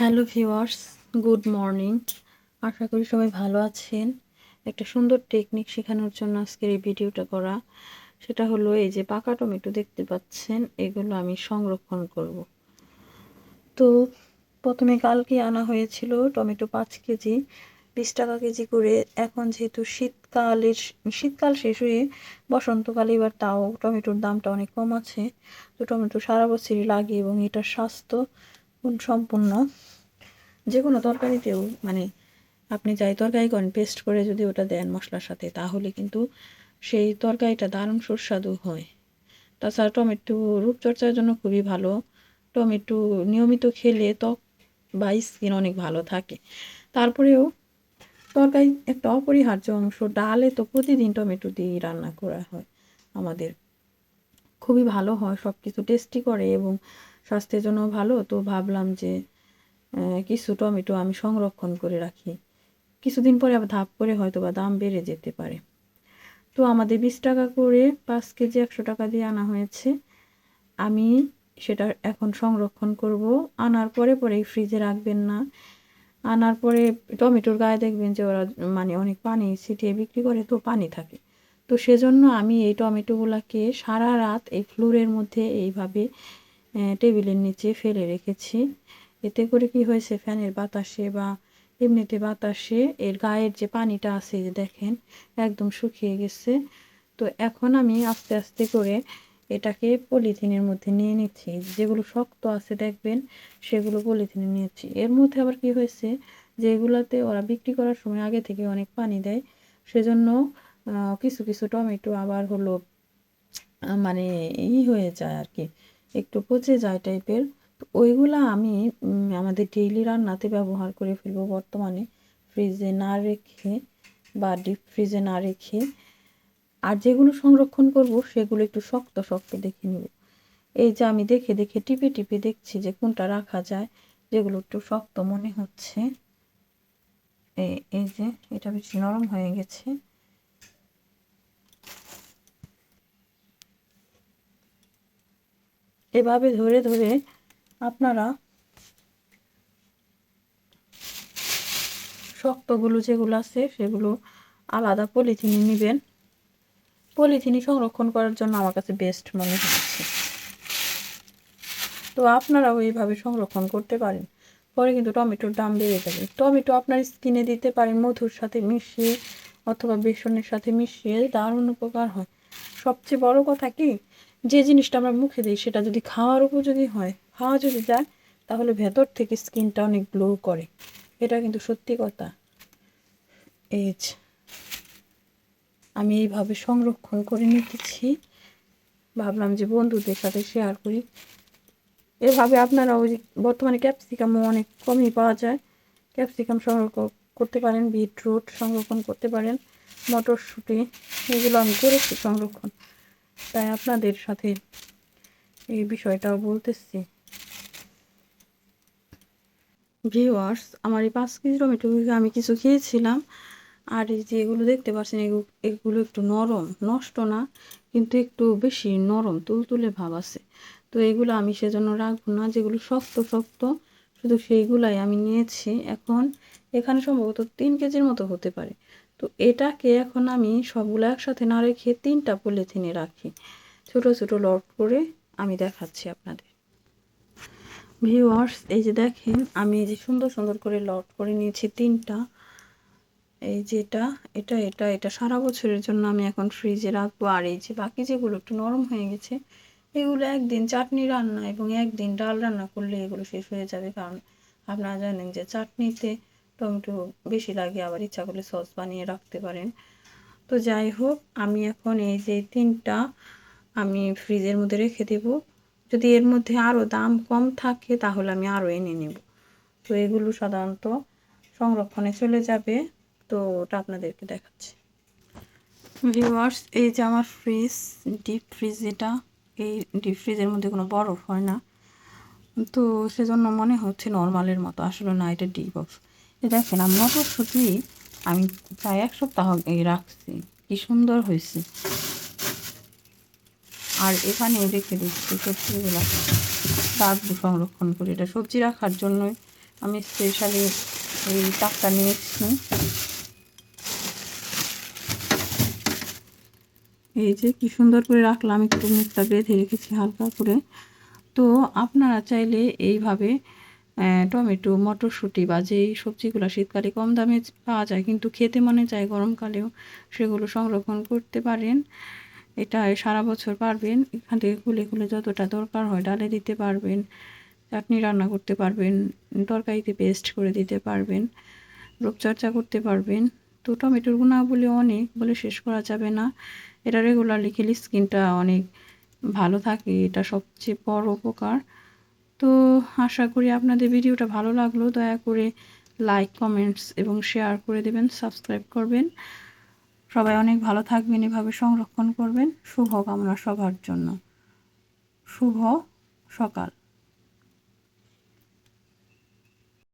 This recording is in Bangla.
Hello viewers, good morning. আশা করি সবাই ভালো আছেন। একটা সুন্দর টেকনিক শেখানোর জন্য আজকের এই ভিডিওটা করা, সেটা হলো এই যে পাকা টমেটো দেখতে পাচ্ছেন, এগুলো আমি সংরক্ষণ করব। তো প্রথমে কালকে আনা হয়েছিল টমেটো পাঁচ কেজি, বিশ টাকা কেজি করে। এখন যেহেতু শীতকালের, শীতকাল শেষ হয়ে বসন্তকালে, এবার তাও টমেটোর দামটা অনেক কম আছে। তো টমেটো সারা বছরই লাগে এবং এটা স্বাস্থ্য সম্পূর্ণ যে কোনো তরকারিতেও মানে আপনি যাই তরকারি করেন পেস্ট করে যদি ওটা দেন মশলার সাথে, তাহলে কিন্তু সেই তরকারিটা দারুণ সুস্বাদু হয়। তাছাড়া টমেটো রূপচর্চার জন্য খুবই ভালো। টমেটো নিয়মিত খেলে ত্বক বা স্কিন অনেক ভালো থাকে। তারপরেও তরকারি একটা অপরিহার্য অংশ, ডালে তো প্রতিদিন টমেটো দিয়ে রান্না করা হয় আমাদের। খুবই ভালো হয় সব কিছু টেস্টি করে এবং স্বাস্থ্যের জন্য ভালো, তো ভাবলাম যে কিছু টমেটো আমি সংরক্ষণ করে রাখি। কিছুদিন পরে আবার ধাপ করে হয়তো বা দাম বেড়ে যেতে পারে। তো আমাদের বিশ টাকা করে পাঁচ কেজি একশো টাকা দিয়ে আনা হয়েছে। আমি সেটা এখন সংরক্ষণ করব। আনার পরে পরে ফ্রিজে রাখবেন না। আনার পরে টমেটোর গায়ে দেখবেন যে ওরা মানে অনেক পানি ছিটিয়ে বিক্রি করে, তো পানি থাকে। তো সেজন্য আমি এই টমেটোগুলোকে সারা রাত এই ফ্লোরের মধ্যে এইভাবে টেবিলের নিচে ফেলে রেখেছি। এতে করে কি হয়েছে? ফ্যানের বাতাসে বা এমনিতে বাতাসে এর গায়ের যে পানিটা আছে দেখেন, একদম শুকিয়ে গেছে। তো এখন আমি আস্তে আস্তে করে এটাকে পলিথিনের মধ্যে নিয়ে নিচ্ছি। যেগুলো শক্ত আছে, দেখবেন, সেগুলো পলিথিনে নিয়েছি। এর মধ্যে আবার কি হয়েছে? যে এগুলাতে ওরা বিক্রি করার সময় আগে থেকে অনেক পানি দেয়। সেজন্য কিছু কিছু টমেটো আবার হলো মানে ই হয়ে যায় আর কি। একটু পচে যায় টাইপের তো ওইগুলা আমি আমাদের ডেইলি রান্নাতে ব্যবহার করে ফেলব বর্তমানে। ফ্রিজে না রেখে বা ডিপ ফ্রিজে না রেখে আর যেগুলো সংরক্ষণ করব সেগুলো একটু শক্ত শক্ত দেখে নেব। এই যে আমি দেখে দেখে, টিপে টিপে দেখছি যে কোনটা রাখা যায়, যেগুলো একটু শক্ত মনে হচ্ছে। এই যে এটা বেশি নরম হয়ে গেছে। এভাবে ধরে ধরে আপনারা শক্তগুলো যেগুলো আছে সেগুলো আলাদা পলিথিনে নেবেন। পলিথিনে সংরক্ষণ করার জন্য আমার কাছে বেস্ট মনে হচ্ছে। তো আপনারাও এইভাবে সংরক্ষণ করতে পারেন। পরে কিন্তু টমেটোর দাম বেড়ে যাবে। টমেটো আপনার স্কিনে দিতে পারেন, মধুর সাথে মিশিয়ে অথবা বেসনের সাথে মিশিয়ে দারুণ উপকার হয়। সবচেয়ে বড় কথা কি? যে জিনিসটা আমরা মুখে দিই, সেটা যদি খাওয়ার উপযোগী হয়, খাওয়া যদি যায়, তাহলে ভেতর থেকে স্কিনটা অনেক গ্লো করে। এটা কিন্তু সত্যি কথা। এজ আমি এইভাবে সংরক্ষণ করে নিতেছি ভাবলাম যে বন্ধুদের সাথে শেয়ার করি। এভাবে আপনারা ওই বর্তমানে ক্যাপসিকামও অনেক কমই পাওয়া যায়। ক্যাপসিকাম সংরক্ষণ করতে পারেন বিটরুট সংরক্ষণ করতে পারেন, মটরশুঁটি, এগুলো আমি করেছি সংরক্ষণ। তাই আপনাদের সাথে এই বিষয়টাও বলতেছি। ভিওয়ার্স আমার এই পাঁচ কেজি টমেটো আমি কিছু খেয়েছিলাম। আর এই যে এগুলো দেখতে পাচ্ছেন এগুলো একটু নরম, নষ্ট না, কিন্তু একটু বেশি নরম, তুলতুলে ভাব আছে। তো এগুলো আমি সেজন্য রাখব না, যেগুলো শক্ত শক্ত, শুধু সেইগুলাই আমি নিয়েছি। এখন এখানে সম্ভবত তিন কেজির মতো হতে পারে। তো এটাকে এখন আমি সবগুলো একসাথে না রেখে তিনটা পলিথিনে রাখি। ছোট ছোট লট করে আমি দেখাচ্ছি আপনাদের। ভিউয়ার্স, এই যে দেখেন, আমি যে সুন্দর সুন্দর করে লট করে নিয়েছি তিনটা। এই যেটা, এটা এটা এটা সারা বছরের জন্য আমি এখন ফ্রিজে রাখব। আর এই যে বাকি যেগুলো একটু নরম হয়ে গেছে, এগুলো একদিন চাটনি রান্না এবং একদিন ডাল রান্না করলে এগুলো শেষ হয়ে যাবে। কারণ আপনারা জানেন যে চাটনিতে টমেটো বেশি লাগে, আবার ইচ্ছা করলে সস বানিয়ে রাখতে পারেন। তো যাই হোক, আমি এখন এই যে তিনটা আমি ফ্রিজের মধ্যে রেখে দেব। যদি এর মধ্যে আরও দাম কম থাকে, তাহলে আমি আরও এনে নেব। তো এগুলো সাধারণত সংরক্ষণে চলে যাবে। তো ওটা আপনাদেরকে দেখাচ্ছি। ভিউয়ার্স, এই যে আমার ফ্রিজ, ডিপ ফ্রিজ এটা, এই ডিপ ফ্রিজের মধ্যে কোনো বরফ হয় না। তো সেজন্য মনে হচ্ছে নর্মালের মতো, আসলে না, এটা ডিপ দেখেন আমি মটরশুঁটি আমি প্রায় এক সপ্তাহ রাখছি। কি সুন্দর হয়েছে। আর এখানেও রেখে দিচ্ছি, সবজিগুলো। রাখব সংরক্ষণ করে। এটা সবজি রাখার জন্যই আমি স্পেশালি এই টাকটা নিয়েছি। এই যে কি সুন্দর করে রাখলাম, একটু মুখটা বেঁধে রেখেছি হালকা করে। তো আপনারা চাইলে এইভাবে টমেটো, মটরশুঁটি বা যেই সবজিগুলো শীতকালে কম দামে পাওয়া যায়, কিন্তু খেতে মনে চায় গরমকালেও সেগুলো সংরক্ষণ করতে পারেন। এটা সারা বছর পারবেন, এখান থেকে খুলে খুলে যতটা দরকার হয় ডালে দিতে পারবেন, চাটনি রান্না করতে পারবেন, তরকারিতে পেস্ট করে দিতে পারবেন, রূপচর্চা করতে পারবেন। তো টমেটোর গুণাবলী অনেক বলে শেষ করা যাবে না। এটা রেগুলারলি খেলে স্কিনটা অনেক ভালো থাকে, এটা সবচেয়ে বড় উপকার। তো আশা করি আপনাদের ভিডিওটা ভালো লাগল। দয়া করে লাইক কমেন্টস এবং শেয়ার করে দেবেন সাবস্ক্রাইব করবেন। সবাই অনেক ভালো থাকবেন, এভাবে সংরক্ষণ করবেন। শুভ কামনা সবার জন্য। শুভ সকাল।